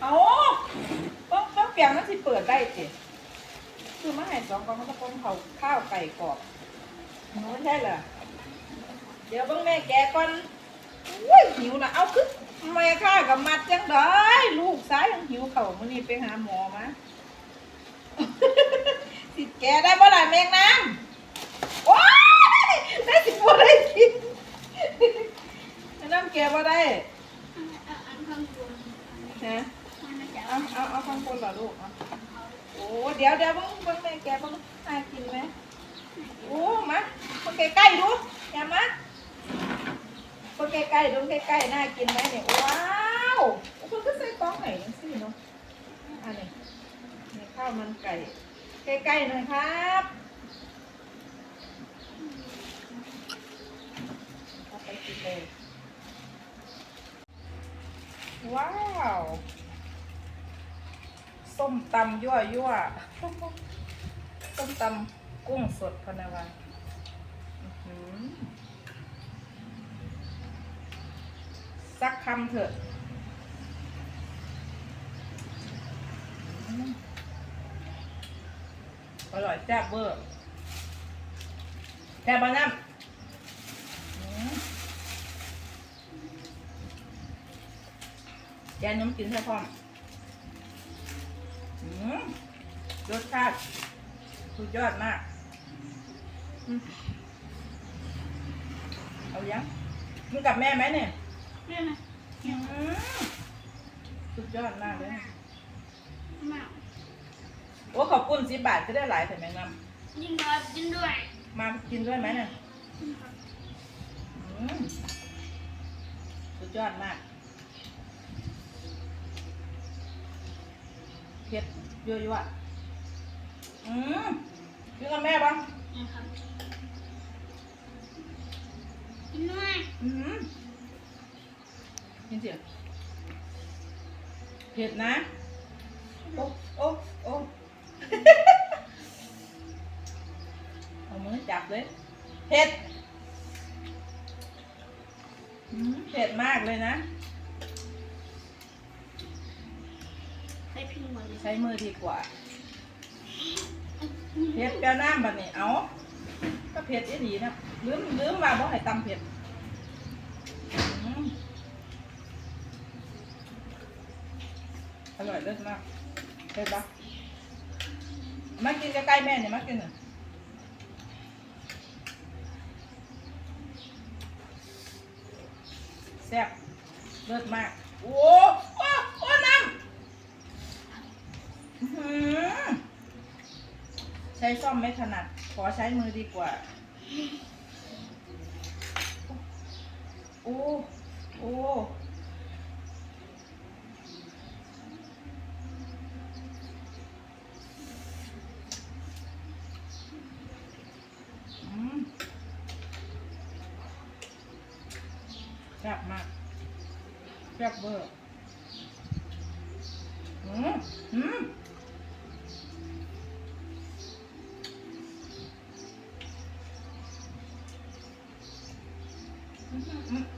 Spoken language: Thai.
เอาเพิ่งเพิ่งเปลี่ยนมันสิเปิดได้สิคือมาให้สองกองเขาจะต้มเขาข้าวไก่กรอบไม่ใช่เหรอเดี๋ยวเบิ่งแม่แกก่อนอุ้ยหิวนะเอาขึ้นแม่ข้ากับมัดจังได้ลูกซ้ายยังหิวเข่ามื่อนี้ไปหาหมอมาสิแกได้บ่ล่แมงน้ำว้ายได้สิบ่ได้กินแม่น้ำแกะบ่ได้อันข้างบนฮะ เอาเอาเอาข้างบนเหรอลูกเอาโอ้เดี๋ยวเดี๋ยวเบิ่งเบิ่งแม่แกเบิ่งน่ากินไหมโอ้มาคนใกล้ๆดูอย่ามาคนใกล้ๆดูใกล้ๆน่ากินไหมเนี่ยว้าวคุณก็ใส่กล่องไหนจังสิเนาะอันนี้นี่ข้าวมันไก่ใกล้ๆหน่อยครับเอาไปกินเลยว้าว ส้มตำยั่วยั่วส้มตำกุ้งสดพนวาอื้อหือสักคำเถอะอร่อยแซ่บเวอร์แซ่บบ้าน้ำอืมยายน้ำกินแค่พร้อ รสชาติสุดยอดมากอืมเอายังมึงกับแม่ไหมเนี่ยเนี่ยนะอืมสุดยอดมากเลยมากโอ้ขอบคุณสิบบาทก็ได้หลายแต่แมงนยิ่งน้อยยิ่งด้วยำมากินด้วยไหมเนี่ยอืมสุดยอดมาก เผ็ดเยั่วๆอืมกินกับแม่บ้างนะครับยิ่งด้วยอืมยินเสียงเผ็ดนะ โอ้โอ้โอ้เอามือจับเลย เผ็ดอืมเผ็ดมากเลยนะ ให้พิงหมดเลยใช้มือดีกว่าเผ็ดแก้น้ำแบบนี้เอาก็เผ็ดอีดีนะลืมลืมว่าบ่ให้ตำเผ็ดอร่อยเลิศมากเผ็ดปะมากินใกล้ๆแม่เนี่ยมากินหน่อยแซ่บเลิศมาก โอ้น้ำอื้อหือ ใช้ซ่อมไม่ถนัด ขอใช้มือดีกว่า โอ้ โอ้แซ่บมากแซ่บเบอร์อืมอืม Mm-hmm.